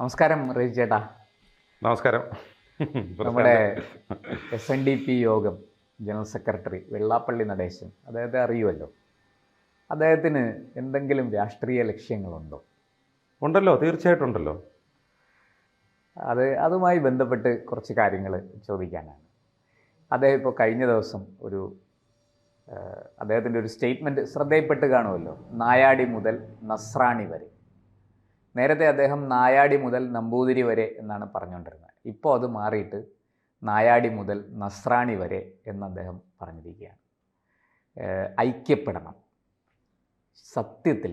നമസ്കാരം റേജ് ചേട്ടാ. നമസ്കാരം. നമ്മുടെ എസ് എൻ ഡി പി യോഗം ജനറൽ സെക്രട്ടറി വെള്ളാപ്പള്ളി നടേശൻ അദ്ദേഹത്തെ അറിയുമല്ലോ അദ്ദേഹത്തിന് എന്തെങ്കിലും രാഷ്ട്രീയ ലക്ഷ്യങ്ങളുണ്ടോ? ഉണ്ടല്ലോ തീർച്ചയായിട്ടും ഉണ്ടല്ലോ. അത് അതുമായി ബന്ധപ്പെട്ട് കുറച്ച് കാര്യങ്ങൾ ചോദിക്കാനാണ്. അദ്ദേഹം ഇപ്പോൾ കഴിഞ്ഞ ദിവസം ഒരു അദ്ദേഹത്തിന്റെ ഒരു സ്റ്റേറ്റ്മെന്റ് ശ്രദ്ധയിൽപ്പെട്ട് കാണുമല്ലോ. നായാടി മുതൽ നസ്രാണി വരെ. നേരത്തെ അദ്ദേഹം നായാടി മുതൽ നമ്പൂതിരി വരെ എന്നാണ് പറഞ്ഞുകൊണ്ടിരുന്നത്. ഇപ്പോൾ അത് മാറിയിട്ട് നായാടി മുതൽ നസ്രാണി വരെ എന്ന് അദ്ദേഹം പറഞ്ഞിരിക്കുകയാണ്. ഐക്യപ്പെടണം. സത്യത്തിൽ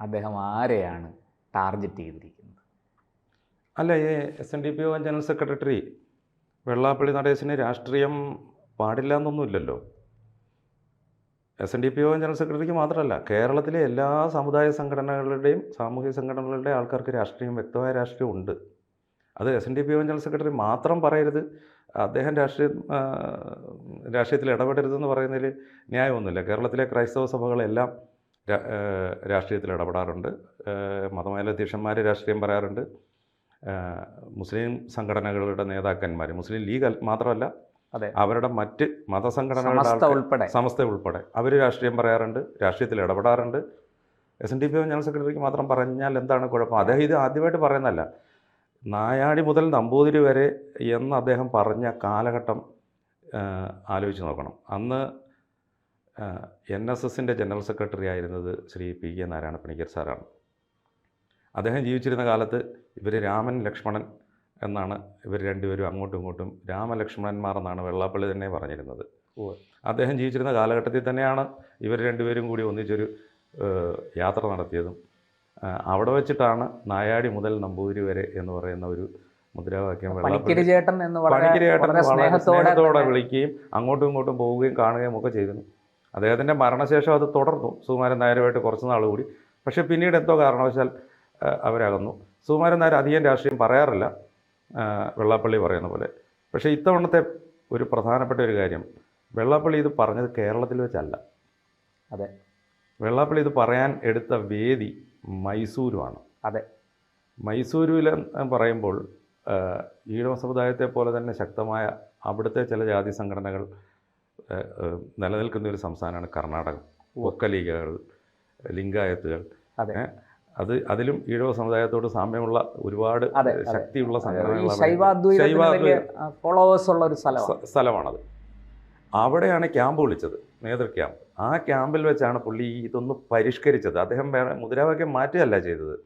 അദ്ദേഹം ആരെയാണ് ടാർഗറ്റ് ചെയ്തിരിക്കുന്നത്? അല്ല ഈ എസ് എൻ ഡി പി ഒ ജനറൽ സെക്രട്ടറി വെള്ളാപ്പള്ളി നടേശന് രാഷ്ട്രീയം പാടില്ല എന്നൊന്നുമില്ലല്ലോ എസ് എൻ ഡി പി ഒ ജനറൽ സെക്രട്ടറിക്ക് മാത്രമല്ല കേരളത്തിലെ എല്ലാ സമുദായ സംഘടനകളുടെയും സാമൂഹ്യ സംഘടനകളുടെയും ആൾക്കാർക്ക് രാഷ്ട്രീയം വ്യക്തമായ രാഷ്ട്രീയം ഉണ്ട്. അത് എസ് എൻ ഡി പി ഒ ജനറൽ സെക്രട്ടറി മാത്രം പറയരുത്. അദ്ദേഹം രാഷ്ട്രീയ രാഷ്ട്രീയത്തിൽ ഇടപെടരുതെന്ന് പറയുന്നതിൽ ന്യായമൊന്നുമില്ല. കേരളത്തിലെ ക്രൈസ്തവ സഭകളെല്ലാം രാഷ്ട്രീയത്തിൽ ഇടപെടാറുണ്ട്. മതമേലധ്യക്ഷന്മാർ രാഷ്ട്രീയം പറയാറുണ്ട്. മുസ്ലിം സംഘടനകളുടെ നേതാക്കന്മാർ മുസ്ലിം ലീഗ് മാത്രമല്ല. അവരുടെ മറ്റ് മതസംഘടനകളുടെ ഉൾപ്പെടെ. സമസ്ത ഉൾപ്പെടെ. അവർ രാഷ്ട്രീയം പറയാറുണ്ട് രാഷ്ട്രീയത്തിൽ ഇടപെടാറുണ്ട്. S N D P general സെക്രട്ടറിക്ക് മാത്രം പറഞ്ഞാൽ എന്താണ് കുഴപ്പം? അദ്ദേഹം ഇത് ആദ്യമായിട്ട് പറയുന്നതല്ല. നായാടി മുതൽ നമ്പൂതിരി വരെ എന്ന് അദ്ദേഹം പറഞ്ഞ കാലഘട്ടം ആലോചിച്ച് നോക്കണം. അന്ന് എൻ എസ് എസിന്റെ ജനറൽ സെക്രട്ടറി ആയിരുന്നത് ശ്രീ പി കെ നാരായണ പണിക്കർ സാറാണ്. അദ്ദേഹം ജീവിച്ചിരുന്ന കാലത്ത് ഇവർ രാമൻ ലക്ഷ്മണൻ എന്നാണ് ഇവർ രണ്ടുപേരും അങ്ങോട്ടും ഇങ്ങോട്ടും രാമലക്ഷ്മണന്മാർ എന്നാണ് വെള്ളാപ്പള്ളി തന്നെ പറഞ്ഞിരുന്നത്. അദ്ദേഹം ജീവിച്ചിരുന്ന കാലഘട്ടത്തിൽ തന്നെയാണ് ഇവർ രണ്ടുപേരും കൂടി ഒന്നിച്ചൊരു യാത്ര നടത്തിയതും. അവിടെ വെച്ചിട്ടാണ് നായാടി മുതൽ നമ്പൂതിരി വരെ എന്ന് പറയുന്ന ഒരു മുദ്രാവാക്യം പണിക്കരി ചേട്ടൻ എന്ന് വളരെ സ്നേഹത്തോടെ വിളിക്കുകയും അങ്ങോട്ടും ഇങ്ങോട്ടും പോവുകയും കാണുകയും ഒക്കെ ചെയ്തിരുന്നു. അദ്ദേഹത്തിന്റെ മരണശേഷം അത് തുടർന്നു സുകുമാരൻ നായരുമായിട്ട് കുറച്ച് നാൾ കൂടി. പക്ഷേ പിന്നീട് എന്തോ കാരണവശാൽ അവരകന്നു. സുകുമാരൻ നായർ അധികം രാഷ്ട്രീയം പറയാറില്ല. വെള്ളാപ്പള്ളി പറയുന്ന പോലെ. പക്ഷേ ഇത്തവണത്തെ ഒരു പ്രധാനപ്പെട്ട ഒരു കാര്യം വെള്ളാപ്പള്ളി ഇത് പറഞ്ഞത് കേരളത്തിൽ വെച്ചല്ല. അതെ. വെള്ളാപ്പള്ളി ഇത് പറയാൻ എടുത്ത വേദി മൈസൂരുമാണ് അതെ. മൈസൂരുവിൽ പറയുമ്പോൾ ഈഴവ സമുദായത്തെ പോലെ തന്നെ ശക്തമായ അവിടുത്തെ ചില ജാതി സംഘടനകൾ നിലനിൽക്കുന്ന ഒരു സംസ്ഥാനമാണ് കർണാടകം. ഒക്കലീഗകൾ ലിംഗായത്തുകൾ. അതെ. അതിലും ഈഴവ സമുദായത്തോട് സാമ്യമുള്ള ഒരുപാട്. ശക്തിയുള്ള സംഘടനകളാണ് സ്ഥലമാണത്. അവിടെയാണ് ക്യാമ്പ് വിളിച്ചത് നേതൃ ക്യാമ്പ്. ആ ക്യാമ്പിൽ വെച്ചാണ് പുള്ളി ഇതൊന്ന് പരിഷ്കരിച്ചത്. അദ്ദേഹം വേറെ മുദ്രാവാക്യം മാറ്റുകയല്ല ചെയ്തത്.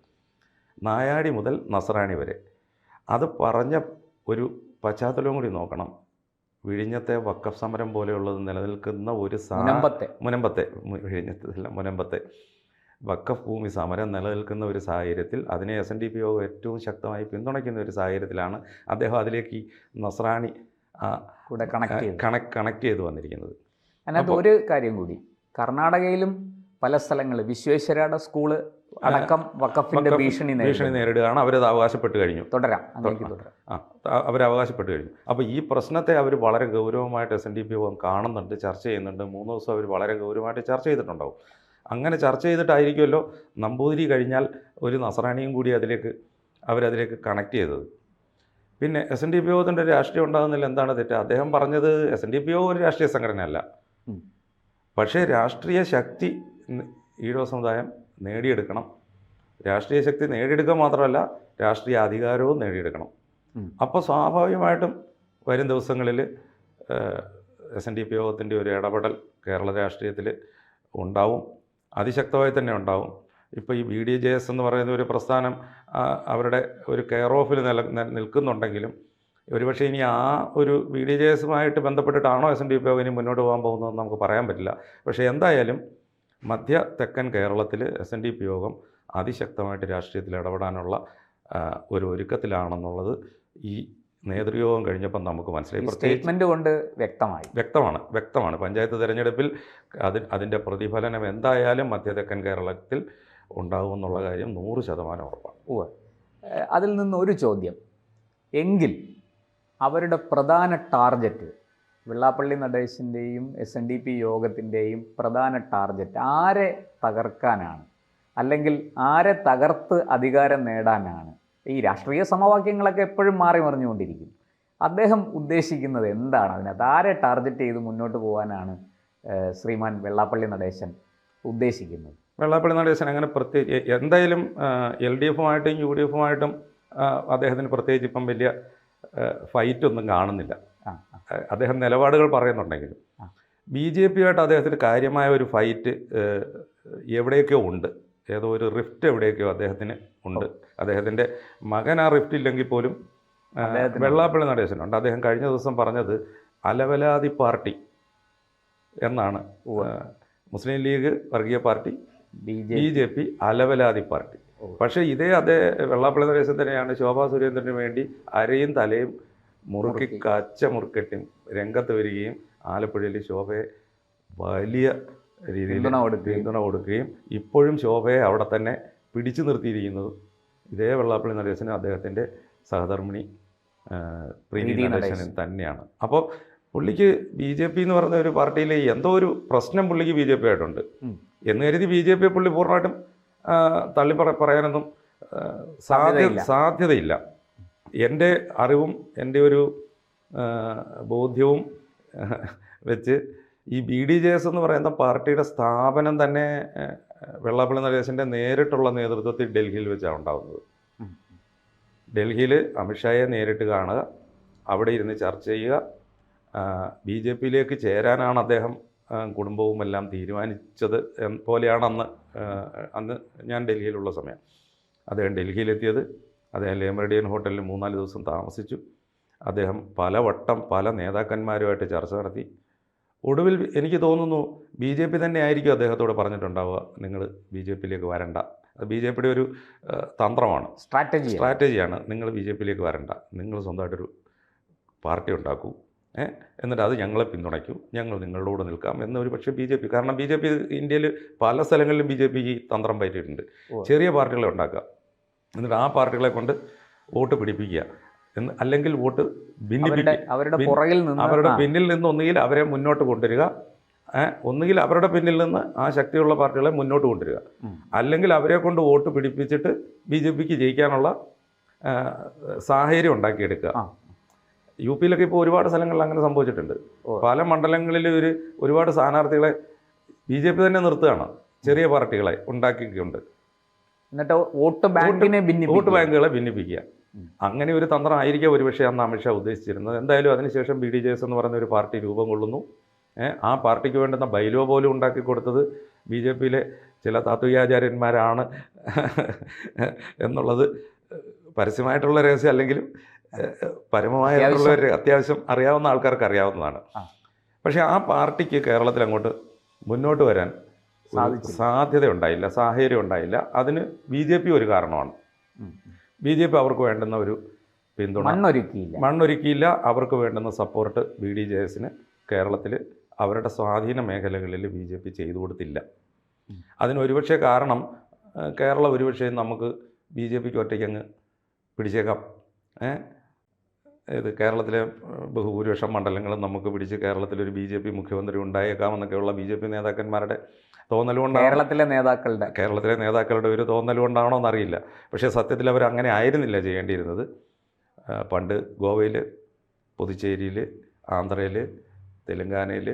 നായാടി മുതൽ നസറാണി വരെ. അത് പറഞ്ഞ ഒരു പശ്ചാത്തലവും കൂടി നോക്കണം. വിഴിഞ്ഞത്തെ വക്കഫ് സമരം പോലെയുള്ളത് നിലനിൽക്കുന്ന ഒരു സാ മുനമ്പത്തെ. വിഴിഞ്ഞത്തെ വിഴിഞ്ഞത്തല്ല മുനമ്പത്തെ. വക്കഫ് ഭൂമി സമരം നിലനിൽക്കുന്ന ഒരു സാഹചര്യത്തിൽ അതിനെ എസ് എൻ ഡി പി യോഗം ഏറ്റവും ശക്തമായി പിന്തുണയ്ക്കുന്ന ഒരു സാഹചര്യത്തിലാണ് അദ്ദേഹം അതിലേക്ക് ഈ നസ്രാണി കൂടെ കണക്ട് കണക്ട് കണക്ട് ചെയ്ത് വന്നിരിക്കുന്നത്. അതിനകത്ത് ഒരു കാര്യം കൂടി. കർണാടകയിലും പല സ്ഥലങ്ങളിൽ വിശ്വേശ്വരയുടെ സ്കൂൾ അടക്കം വക്കഫിന്റെ ഭീഷണി ഭീഷണി. നേരിടുകയാണ്. അവരത് അവകാശപ്പെട്ട് കഴിഞ്ഞു. തുടരാം അങ്ങേക്ക് തുടരാം. ആ അവർ അവകാശപ്പെട്ട് കഴിഞ്ഞു. അപ്പോൾ ഈ പ്രശ്നത്തെ അവർ വളരെ ഗൗരവമായിട്ട് എസ് എൻ ഡി പി കാണുന്നുണ്ട് ചർച്ച ചെയ്യുന്നുണ്ട്. മൂന്ന് ദിവസം അവർ വളരെ ഗൗരവമായിട്ട് ചർച്ച ചെയ്തിട്ടുണ്ടാവും. അങ്ങനെ ചർച്ച ചെയ്തിട്ടായിരിക്കുമല്ലോ നമ്പൂതിരി കഴിഞ്ഞാൽ ഒരു നസറാണിയും കൂടി അതിലേക്ക് അവരതിലേക്ക് കണക്ട് ചെയ്തത്. പിന്നെ എസ് എൻ ഡി പി യോഗത്തിന്റെ രാഷ്ട്രീയം ഉണ്ടാകുന്നില്ല എന്താണ് തെറ്റ്? അദ്ദേഹം പറഞ്ഞത് എസ് എൻ ഡി പി ഒ ഒരു രാഷ്ട്രീയ സംഘടനയല്ല. അല്ല പക്ഷേ രാഷ്ട്രീയ ശക്തി ഈഴോ ഈഴവ സമുദായം നേടിയെടുക്കണം. രാഷ്ട്രീയ ശക്തി നേടിയെടുക്കുക മാത്രമല്ല രാഷ്ട്രീയ അധികാരവും നേടിയെടുക്കണം. അപ്പോൾ സ്വാഭാവികമായിട്ടും വരും ദിവസങ്ങളിൽ എസ് എൻ ഡി പി യോഗത്തിന്റെ ഒരു ഇടപെടൽ കേരള രാഷ്ട്രീയത്തിൽ ഉണ്ടാവും. അതിശക്തമായി തന്നെ ഉണ്ടാവും. ഇപ്പോൾ ഈ ബി ഡി ജെ എസ് എന്ന് പറയുന്ന ഒരു പ്രസ്ഥാനം അവരുടെ ഒരു കെയർ ഓഫിൽ നില നിൽക്കുന്നുണ്ടെങ്കിലും ഒരുപക്ഷെ ഇനി ആ ഒരു ബി ഡി ജെ എസുമായിട്ട് ബന്ധപ്പെട്ടിട്ടാണോ എസ് എൻ ഡി പി ഇനി മുന്നോട്ട് പോകാൻ പോകുന്നതെന്ന് നമുക്ക് പറയാൻ പറ്റില്ല. പക്ഷേ എന്തായാലും മധ്യ തെക്കൻ കേരളത്തിൽ എസ് എൻ ഡി പി യോഗം അതിശക്തമായിട്ട് രാഷ്ട്രീയത്തിൽ ഇടപെടാനുള്ള ഒരു ഒരുക്കത്തിലാണെന്നുള്ളത് ഈ നേതൃയോഗം കഴിഞ്ഞപ്പോൾ നമുക്ക് മനസ്സിലായി. ഈ സ്റ്റേറ്റ്മെന്റ് കൊണ്ട് വ്യക്തമായി. വ്യക്തമാണ് വ്യക്തമാണ്. പഞ്ചായത്ത് തിരഞ്ഞെടുപ്പിൽ അത് അതിന്റെ പ്രതിഫലനം എന്തായാലും മധ്യ തെക്കൻ കേരളത്തിൽ ഉണ്ടാകുമെന്നുള്ള കാര്യം നൂറ് ശതമാനം ഉറപ്പാണ്. ഓ അതിൽ നിന്ന് ഒരു ചോദ്യം. എങ്കിൽ അവരുടെ പ്രധാന ടാർഗറ്റ് വെള്ളാപ്പള്ളി നടേശിന്റെയും എസ് എൻ ഡി പി യോഗത്തിന്റെയും പ്രധാന ടാർഗറ്റ് ആരെ തകർക്കാനാണ്? അല്ലെങ്കിൽ ആരെ തകർത്ത് അധികാരം നേടാനാണ്? ഈ രാഷ്ട്രീയ സമവാക്യങ്ങളൊക്കെ എപ്പോഴും മാറി മറിഞ്ഞുകൊണ്ടിരിക്കും. അദ്ദേഹം ഉദ്ദേശിക്കുന്നത് എന്താണ്? അതിനകത്ത് ആരെ ടാർഗറ്റ് ചെയ്ത് മുന്നോട്ട് പോകാനാണ് ശ്രീമാൻ വെള്ളാപ്പള്ളി നടേശൻ ഉദ്ദേശിക്കുന്നത്? വെള്ളാപ്പള്ളി നടേശൻ അങ്ങനെ പ്രത്യേകിച്ച് എന്തായാലും എൽ ഡി എഫുമായിട്ടും യു ഡി എഫുമായിട്ടും അദ്ദേഹത്തിന് പ്രത്യേകിച്ച് ഇപ്പം വലിയ ഫൈറ്റ് ഒന്നും കാണുന്നില്ല. അദ്ദേഹം നിലപാടുകൾ പറയുന്നുണ്ടെങ്കിലും. ബി ജെ പിയുമായിട്ട് അദ്ദേഹത്തിന് കാര്യമായ ഒരു ഫൈറ്റ് എവിടെയൊക്കെയോ ഉണ്ട്. ഏതോ ഒരു റിഫ്റ്റ് എവിടെയൊക്കെയോ അദ്ദേഹത്തിന് ഉണ്ട്. അദ്ദേഹത്തിന്റെ മകൻ ആ റിഫ്റ്റ് ഇല്ലെങ്കിൽ പോലും വെള്ളാപ്പള്ളി നടേശനുണ്ട് അദ്ദേഹം കഴിഞ്ഞ ദിവസം പറഞ്ഞത് അലവലാതി പാർട്ടി എന്നാണ് മുസ്ലിം ലീഗ് വർഗീയ party B B J P അലവലാതി party. പക്ഷേ ഇതേ അതേ വെള്ളാപ്പള്ളി നടേശൻ തന്നെയാണ് ശോഭാ സുരേന്ദ്രന് വേണ്ടി അരയും തലയും മുറുക്കി. കച്ച മുറുക്കെട്ടും രംഗത്ത് വരികയും ആലപ്പുഴയിൽ ശോഭയെ വലിയ രീതിയിൽ പിന്തുണ കൊടുക്കുകയും ഇപ്പോഴും ശോഭയെ അവിടെ തന്നെ പിടിച്ചു നിർത്തിയിരിക്കുന്നത് ഇതേ വെള്ളാപ്പള്ളി നടേശനും അദ്ദേഹത്തിന്റെ സഹധർമ്മിണി പ്രീതി നടേശനും തന്നെയാണ്. അപ്പോൾ പുള്ളിക്ക് ബി ജെ പി എന്ന് പറയുന്ന ഒരു പാർട്ടിയിൽ എന്തോ ഒരു പ്രശ്നം പുള്ളിക്ക് ബി ജെ പി ആയിട്ടുണ്ട്. എന്ന് കരുതി ബി ജെ പി പുള്ളി പൂർണമായിട്ടും തള്ളി പറ പറയാനൊന്നും സാധ്യ സാധ്യതയില്ല. എന്റെ അറിവും എന്റെ ഒരു ബോധ്യവും വെച്ച് ഈ ബി ഡി ജെ എസ് എന്ന് പറയുന്ന പാർട്ടിയുടെ സ്ഥാപനം തന്നെ വെള്ളാപ്പള്ളി നടേശന്റെ നേരിട്ടുള്ള നേതൃത്വത്തിൽ ഡൽഹിയിൽ വെച്ചാണ് ഉണ്ടാകുന്നത് ഡൽഹിയിൽ അമിത്ഷായെ നേരിട്ട് കാണുക അവിടെ ഇരുന്ന് ചർച്ച ചെയ്യുക ബി ജെ പിയിലേക്ക് ചേരാനാണ് അദ്ദേഹം കുടുംബവും എല്ലാം തീരുമാനിച്ചത് പോലെയാണ് അന്ന് അന്ന് ഞാൻ ഡൽഹിയിലുള്ള സമയം. അദ്ദേഹം ഡൽഹിയിലെത്തിയത് അദ്ദേഹം ലേമറിഡിയൻ ഹോട്ടലിൽ മൂന്നാൽ ദിവസം താമസിച്ചു. അദ്ദേഹം പലവട്ടം പല നേതാക്കന്മാരുമായിട്ട് ചർച്ച നടത്തി. ഒടുവിൽ എനിക്ക് തോന്നുന്നു ബി ജെ പി തന്നെ ആയിരിക്കും അദ്ദേഹത്തോട് പറഞ്ഞിട്ടുണ്ടാവുക നിങ്ങൾ ബി ജെ പിയിലേക്ക് വരണ്ട. അത് ബി ജെ പിയുടെ ഒരു തന്ത്രമാണ്. സ്ട്രാറ്റജി സ്ട്രാറ്റജിയാണ്. നിങ്ങൾ ബി ജെ പിയിലേക്ക് വരണ്ട. നിങ്ങൾ സ്വന്തമായിട്ടൊരു പാർട്ടി ഉണ്ടാക്കൂ എന്നിട്ട് അത് ഞങ്ങളെ പിന്തുണയ്ക്കൂ. ഞങ്ങൾ നിങ്ങളുടെ കൂടെ നിൽക്കാം. എന്ന് ഒരു പക്ഷേ ബി ജെ പി കാരണം ബി ജെ പി ഇന്ത്യയിൽ പല സ്ഥലങ്ങളിലും ബി ജെ പി ഈ തന്ത്രം പറ്റിയിട്ടുണ്ട്. ചെറിയ പാർട്ടികളെ ഉണ്ടാക്കുക. എന്നിട്ട് ആ പാർട്ടികളെ കൊണ്ട് വോട്ട് പിടിപ്പിക്കുക. എന്ന് അല്ലെങ്കിൽ വോട്ട് അവരുടെ ഭിന്നിപ്പിക്കുക. അവരുടെ പിൻ- പുറകിൽ നിന്ന് അവരുടെ പിന്നിൽ നിന്ന് ഒന്നുകിൽ അവരെ മുന്നോട്ട് കൊണ്ടുവരിക. ഒന്നുകിൽ അവരുടെ പിന്നിൽ നിന്ന് ആ ശക്തിയുള്ള പാർട്ടികളെ മുന്നോട്ട് കൊണ്ടുവരിക. അല്ലെങ്കിൽ അവരെ കൊണ്ട് വോട്ട് പിടിപ്പിച്ചിട്ട് ബി ജെ പിക്ക് ജയിക്കാനുള്ള സാഹചര്യം ഉണ്ടാക്കിയെടുക്കുക. യു പിയിലൊക്കെ ഇപ്പോൾ ഒരുപാട് സ്ഥലങ്ങളിൽ അങ്ങനെ സംഭവിച്ചിട്ടുണ്ട്. പല മണ്ഡലങ്ങളിൽ ഒരു ഒരുപാട് സ്ഥാനാർത്ഥികളെ ബി ജെ പി തന്നെ നിർത്തുകയാണ്. ചെറിയ പാർട്ടികളെ ഉണ്ടാക്കിയിട്ടുണ്ട് എന്നിട്ട് വോട്ട് ബാങ്കിനെ വോട്ട് ബാങ്കുകളെ ഭിന്നിപ്പിക്കുക. അങ്ങനെ ഒരു തന്ത്രം ആയിരിക്കാം ഒരുപക്ഷെ അന്ന് അമിത്ഷാ ഉദ്ദേശിച്ചിരുന്നത്. എന്തായാലും അതിനുശേഷം ബി ഡി ജെ എസ് എന്ന് പറയുന്ന ഒരു പാർട്ടി രൂപം കൊള്ളുന്നു. ആ പാർട്ടിക്ക് വേണ്ടുന്ന ബൈലോ പോലും ഉണ്ടാക്കി കൊടുത്തത് ബി ജെ പിയിലെ ചില താത്വികാചാര്യന്മാരാണ് എന്നുള്ളത് പരസ്യമായിട്ടുള്ള രഹസ്യം അല്ലെങ്കിലും പരമമായിട്ടുള്ള ഒരു അത്യാവശ്യം അറിയാവുന്ന ആൾക്കാർക്ക് അറിയാവുന്നതാണ്. പക്ഷേ ആ പാർട്ടിക്ക് കേരളത്തിൽ അങ്ങോട്ട് മുന്നോട്ട് വരാൻ സാധ്യത ഉണ്ടായില്ല സാഹചര്യം ഉണ്ടായില്ല. അതിന് ബി ജെ പി ഒരു കാരണമാണ്. ബി ജെ പി അവർക്ക് വേണ്ടുന്ന ഒരു പിന്തുണ. മണ്ണൊരുക്കിയില്ല. മണ്ണൊരുക്കിയില്ല. അവർക്ക് വേണ്ടുന്ന സപ്പോർട്ട് ബി ഡി ജെ എസിന് കേരളത്തിൽ അവരുടെ സ്വാധീന മേഖലകളിൽ ബി ജെ പി ചെയ്തു കൊടുത്തില്ല. അതിനൊരുപക്ഷെ അതിന് കാരണം കേരളം ഒരുപക്ഷെ നമുക്ക് ബി ജെ പിക്ക് ഒറ്റയ്ക്ക് അങ്ങ് പിടിച്ചേക്കാം. ഏ ഇത് കേരളത്തിലെ ബഹുഭൂരിപക്ഷം മണ്ഡലങ്ങളും നമുക്ക് പിടിച്ച് കേരളത്തിലൊരു ബി ജെ പി മുഖ്യമന്ത്രി ഉണ്ടായേക്കാമെന്നൊക്കെയുള്ള ബി ജെ പി നേതാക്കന്മാരുടെ തോന്നലുകൊണ്ടാണ് കേരളത്തിലെ നേതാക്കളുടെ. കേരളത്തിലെ നേതാക്കളുടെ ഒരു തോന്നലുകൊണ്ടാണോ എന്നറിയില്ല. പക്ഷേ സത്യത്തിൽ അവർ അങ്ങനെ ആയിരുന്നില്ല ചെയ്യേണ്ടിയിരുന്നത്. പണ്ട് ഗോവയിൽ പുതുച്ചേരിയിൽ ആന്ധ്രയിൽ തെലങ്കാനയിൽ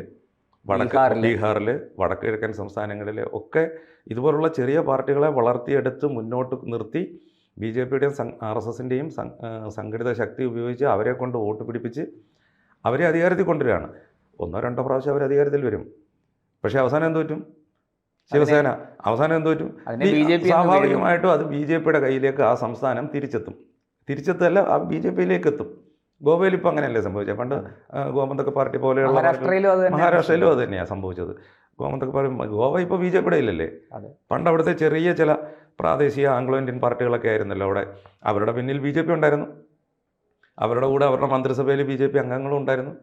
വടക്ക്. ബീഹാറിൽ വടക്ക് കിഴക്കൻ സംസ്ഥാനങ്ങളിൽ ഒക്കെ ഇതുപോലുള്ള ചെറിയ പാർട്ടികളെ വളർത്തിയെടുത്ത് മുന്നോട്ട് നിർത്തി ബി ജെ പിയുടെയും ആർ എസ് എസിന്റെയും സംഘടിത ശക്തി ഉപയോഗിച്ച് അവരെ കൊണ്ട് വോട്ട് പിടിപ്പിച്ച് അവരെ അധികാരത്തിൽ കൊണ്ടുവരികയാണ്. ഒന്നോ രണ്ടോ പ്രാവശ്യം അവർ അധികാരത്തിൽ വരും. പക്ഷേ അവസാനം എന്ത് പറ്റും? ശിവസേന. അവസാനം എന്ത് പറ്റും? സ്വാഭാവികമായിട്ടും അത് ബി ജെ പിയുടെ കയ്യിലേക്ക് ആ സംസ്ഥാനം തിരിച്ചെത്തും. തിരിച്ചെത്തല്ല ആ ബി ജെ പിയിലേക്ക് എത്തും ഗോവയിൽ ഇപ്പോൾ അങ്ങനെയല്ലേ സംഭവിച്ചത്? പണ്ട് ആ, ഗോമന്തക പാർട്ടി പോലെയുള്ള മഹാരാഷ്ട്രയിലും അത് തന്നെയാണ് സംഭവിച്ചത്. ഗോമന്തക പാർട്ടി ഗോവ ഇപ്പോൾ ബി ജെ പിയുടെ ഇല്ലല്ലേ. പണ്ട് അവിടുത്തെ ചെറിയ ചില പ്രാദേശിക ആംഗ്ലോ ഇന്ത്യൻ പാർട്ടികളൊക്കെ ആയിരുന്നല്ലോ അവിടെ. അവരുടെ പിന്നിൽ ബി ജെ പി ഉണ്ടായിരുന്നു. അവരുടെ കൂടെ അവരുടെ മന്ത്രിസഭയിൽ ബി ജെ പി അംഗങ്ങളും ഉണ്ടായിരുന്നു.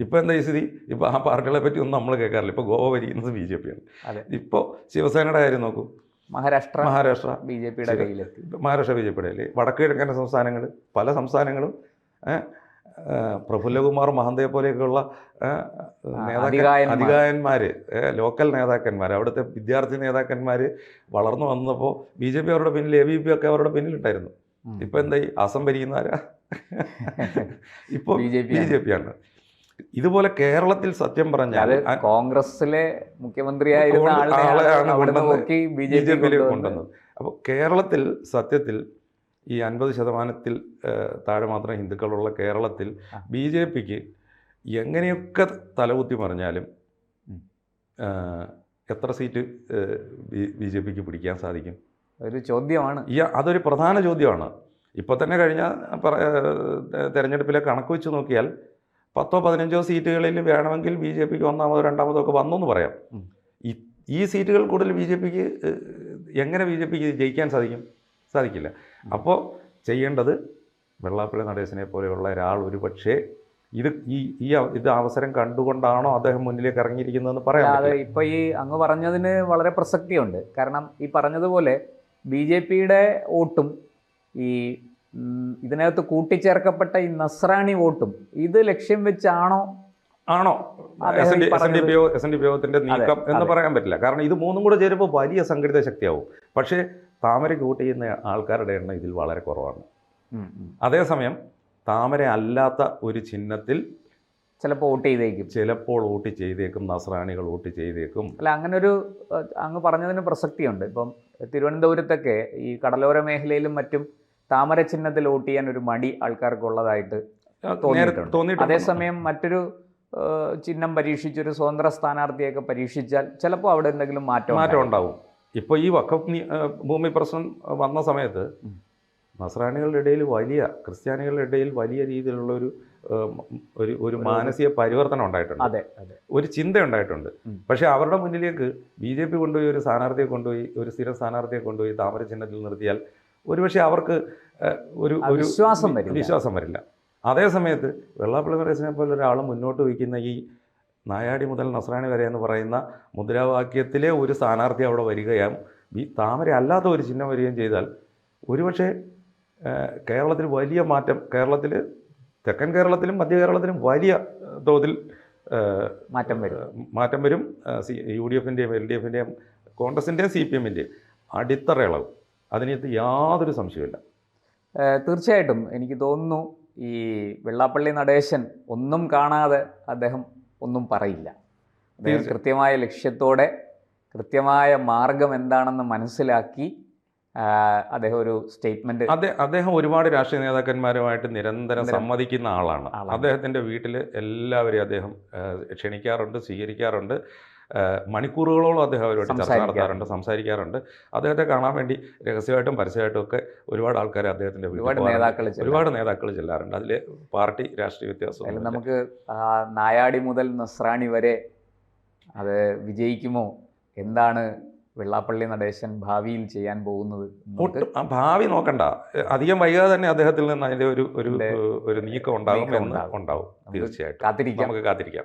ഇപ്പോൾ എന്താ ഈ സ്ഥിതി? ഇപ്പോൾ ആ പാർട്ടികളെ പറ്റി ഒന്നും നമ്മൾ കേൾക്കാറില്ല. ഇപ്പോൾ ഗോവ ഭരിക്കുന്നത് ബി ജെ പിയാണ്. ഇപ്പോൾ ശിവസേനയുടെ കാര്യം നോക്കൂ. മഹാരാഷ്ട്ര മഹാരാഷ്ട്ര ബി ജെ പിയുടെ കയ്യിലെത്തി. മഹാരാഷ്ട്ര ബി ജെ പിയുടെ അല്ലേ? വടക്ക് കിഴക്കൻ സംസ്ഥാനങ്ങൾ പല സംസ്ഥാനങ്ങളും പ്രഫുല്ലകുമാർ മഹന്തയെ പോലെയൊക്കെയുള്ള അധികായന്മാർ. ലോക്കൽ നേതാക്കന്മാർ അവിടുത്തെ വിദ്യാർത്ഥി നേതാക്കന്മാർ വളർന്നു വന്നപ്പോൾ ബി ജെ പി അവരുടെ പിന്നിൽ എ ബി പി ഒക്കെ അവരുടെ പിന്നിലുണ്ടായിരുന്നു. ഇപ്പം എന്താ എന്തായി? അസം ഭരിക്കുന്നവരാ ഇപ്പൊ BJP ബി ജെ പി ആണ് ഇതുപോലെ കേരളത്തിൽ സത്യം പറഞ്ഞാൽ കോൺഗ്രസിലെ മുഖ്യമന്ത്രിയായിരുന്ന ആളെയാണ് ബി ജെ പി കൊണ്ടുവന്നത്. അപ്പോൾ കേരളത്തിൽ സത്യത്തിൽ ഈ അൻപത് ശതമാനത്തിൽ താഴെ മാത്രം ഹിന്ദുക്കളുള്ള കേരളത്തിൽ. ബി ജെ പിക്ക് എങ്ങനെയൊക്കെ തലകുത്തി പറഞ്ഞാലും എത്ര സീറ്റ് ബി ജെ പിക്ക് പിടിക്കാൻ സാധിക്കും? ഒരു ചോദ്യമാണ്. ഈ അതൊരു പ്രധാന ചോദ്യമാണ്. ഇപ്പോൾ തന്നെ കഴിഞ്ഞ തെരഞ്ഞെടുപ്പിലെ കണക്ക് വെച്ച് നോക്കിയാൽ പത്തോ പതിനഞ്ചോ സീറ്റുകളിൽ വേണമെങ്കിൽ ബി ജെ പിക്ക് ഒന്നാമതോ രണ്ടാമതോ ഒക്കെ വന്നു എന്ന് പറയാം. ഈ സീറ്റുകൾ കൂടുതൽ ബി ജെ പിക്ക് എങ്ങനെ ബി ജെ പിക്ക് ജയിക്കാൻ സാധിക്കും? സാധിക്കില്ല. അപ്പോൾ ചെയ്യേണ്ടത് വെള്ളാപ്പള്ളി നടേശനെ പോലെയുള്ള ഒരാൾ ഒരു പക്ഷേ ഇത് ഈ ഈ ഇത് അവസരം കണ്ടുകൊണ്ടാണോ അദ്ദേഹം മുന്നിലേക്ക് ഇറങ്ങിയിരിക്കുന്നതെന്ന് പറയാം അതെ പറ്റില്ല. ഇപ്പൊ ഈ അങ്ങ് പറഞ്ഞതിന് വളരെ പ്രസക്തിയുണ്ട്. കാരണം ഈ പറഞ്ഞതുപോലെ ബി ജെ പിയുടെ വോട്ടും ഈ ഇതിനകത്ത് കൂട്ടിച്ചേർക്കപ്പെട്ട ഈ നസ്രാണി വോട്ടും ഇത് ലക്ഷ്യം വെച്ചാണോ ആണോ? S N D S N D P O S N D P ഒത്തിന്റെ നീക്കം എന്ന് പറയാൻ പറ്റില്ല. കാരണം ഇത് മൂന്നും കൂടെ ചേരുമ്പോൾ വലിയ സംഘടിത ശക്തിയാവും. പക്ഷേ താമരയ്ക്ക് കൂട്ട് ചെയ്യുന്ന ആൾക്കാരുടെ എണ്ണം ഇതിൽ വളരെ കുറവാണ്. അതേസമയം താമര അല്ലാത്ത ഒരു ചിഹ്നത്തിൽ ചിലപ്പോൾ വോട്ട് ചെയ്തേക്കും. ചിലപ്പോൾ വോട്ട് ചെയ്തേക്കും നസ്രാണികൾ വോട്ട് ചെയ്തേക്കും. അല്ല അങ്ങനെ ഒരു അങ്ങ് പറഞ്ഞതിന് പ്രസക്തിയുണ്ട്. ഇപ്പം തിരുവനന്തപുരത്തൊക്കെ ഈ കടലോര മേഖലയിലും മറ്റും താമര ചിഹ്നത്തിൽ വോട്ട് ചെയ്യാൻ ഒരു മടി ആൾക്കാർക്കുള്ളതായിട്ട് തോന്നിയിട്ടുണ്ട്. അതേസമയം മറ്റൊരു ചിഹ്നം പരീക്ഷിച്ചൊരു സ്വതന്ത്ര സ്ഥാനാർത്ഥിയൊക്കെ പരീക്ഷിച്ചാൽ ചിലപ്പോൾ അവിടെ എന്തെങ്കിലും മാറ്റം മാറ്റം ഉണ്ടാവും ഇപ്പോൾ ഈ വഖഫ് ഭൂമി പ്രശ്നം വന്ന സമയത്ത്. നസ്രാണികളുടെ ഇടയിൽ വലിയ ക്രിസ്ത്യാനികളുടെ ഇടയിൽ വലിയ രീതിയിലുള്ള ഒരു ഒരു ഒരു മാനസിക പരിവർത്തനം ഉണ്ടായിട്ടുണ്ട്. അതെ അതെ. ഒരു ചിന്ത ഉണ്ടായിട്ടുണ്ട്. പക്ഷേ അവരുടെ മുന്നിലേക്ക് ബി ജെ പി കൊണ്ടുപോയി ഒരു സ്ഥാനാർത്ഥിയെ കൊണ്ടുപോയി ഒരു സ്ഥിര സ്ഥാനാർത്ഥിയെ കൊണ്ടുപോയി താമര ചിഹ്നത്തിൽ നിർത്തിയാൽ ഒരുപക്ഷെ അവർക്ക് ഒരു ഒരു വിശ്വാസം വരില്ല. വിശ്വാസം വരില്ല. അതേ സമയത്ത് വെള്ളാപ്പള്ളി നരേശനെ പോലെ ഒരാൾ മുന്നോട്ട് വയ്ക്കുന്ന ഈ നായാടി മുതൽ നസ്രാണി വരെ എന്ന് പറയുന്ന മുദ്രാവാക്യത്തിലെ ഒരു സ്ഥാനാർത്ഥി അവിടെ വരികയും. ഈ താമര അല്ലാത്ത ഒരു ചിഹ്നം വരികയും ചെയ്താൽ ഒരുപക്ഷെ കേരളത്തിൽ വലിയ മാറ്റം കേരളത്തിൽ തെക്കൻ കേരളത്തിലും മധ്യ കേരളത്തിലും വലിയ തോതിൽ മാറ്റം വരും. മാറ്റം വരും. സി യു ഡി എഫിന്റെയും എൽ ഡി എഫിന്റെയും കോൺഗ്രസിന്റെയും സി പി എമ്മിന്റെയും അടിത്തറ ഇളവ് അതിനകത്ത് യാതൊരു സംശയമില്ല തീർച്ചയായിട്ടും എനിക്ക് തോന്നുന്നു ഈ വെള്ളാപ്പള്ളി നടേശൻ ഒന്നും കാണാതെ അദ്ദേഹം ഒന്നും പറയില്ല. അദ്ദേഹം കൃത്യമായ ലക്ഷ്യത്തോടെ കൃത്യമായ മാർഗം എന്താണെന്ന് മനസ്സിലാക്കി അദ്ദേഹം ഒരു സ്റ്റേറ്റ്മെന്റ് അദ്ദേഹം ഒരുപാട് രാഷ്ട്രീയ നേതാക്കന്മാരുമായിട്ട് നിരന്തരം സമ്മതിക്കുന്ന ആളാണ്. അദ്ദേഹത്തിന്റെ വീട്ടിൽ എല്ലാവരെയും അദ്ദേഹം ക്ഷണിക്കാറുണ്ട് സ്വീകരിക്കാറുണ്ട്. മണിക്കൂറുകളോളം അദ്ദേഹം അവരുമായിട്ട് ചർച്ച. നടത്താറുണ്ട് സംസാരിക്കാറുണ്ട്. അദ്ദേഹത്തെ കാണാൻ വേണ്ടി രഹസ്യമായിട്ടും പരസ്യമായിട്ടും ഒക്കെ ഒരുപാട് ആൾക്കാർ അദ്ദേഹത്തിന്റെ ഒരുപാട്. നേതാക്കൾ ചെല്ലാറുണ്ട്. ഒരുപാട് നേതാക്കൾ ചെല്ലാറുണ്ട്. അതിൽ പാർട്ടി രാഷ്ട്രീയ വ്യത്യാസം നമുക്ക് നായാടി മുതൽ നസ്രാണി വരെ അത് വിജയിക്കുമോ? എന്താണ് വെള്ളാപ്പള്ളി നടേശൻ ഭാവിയിൽ ചെയ്യാൻ പോകുന്നത് ഭാവി നോക്കണ്ട. അധികം വൈകാതെ തന്നെ അദ്ദേഹത്തിൽ നിന്ന് അതിന്റെ ഒരു ഒരു നീക്കം ഉണ്ടാകും എന്ന് ഉണ്ടാകും. ഉണ്ടാവും. തീർച്ചയായിട്ടും. കാത്തിരിക്കാം. നമുക്ക് കാത്തിരിക്കാം.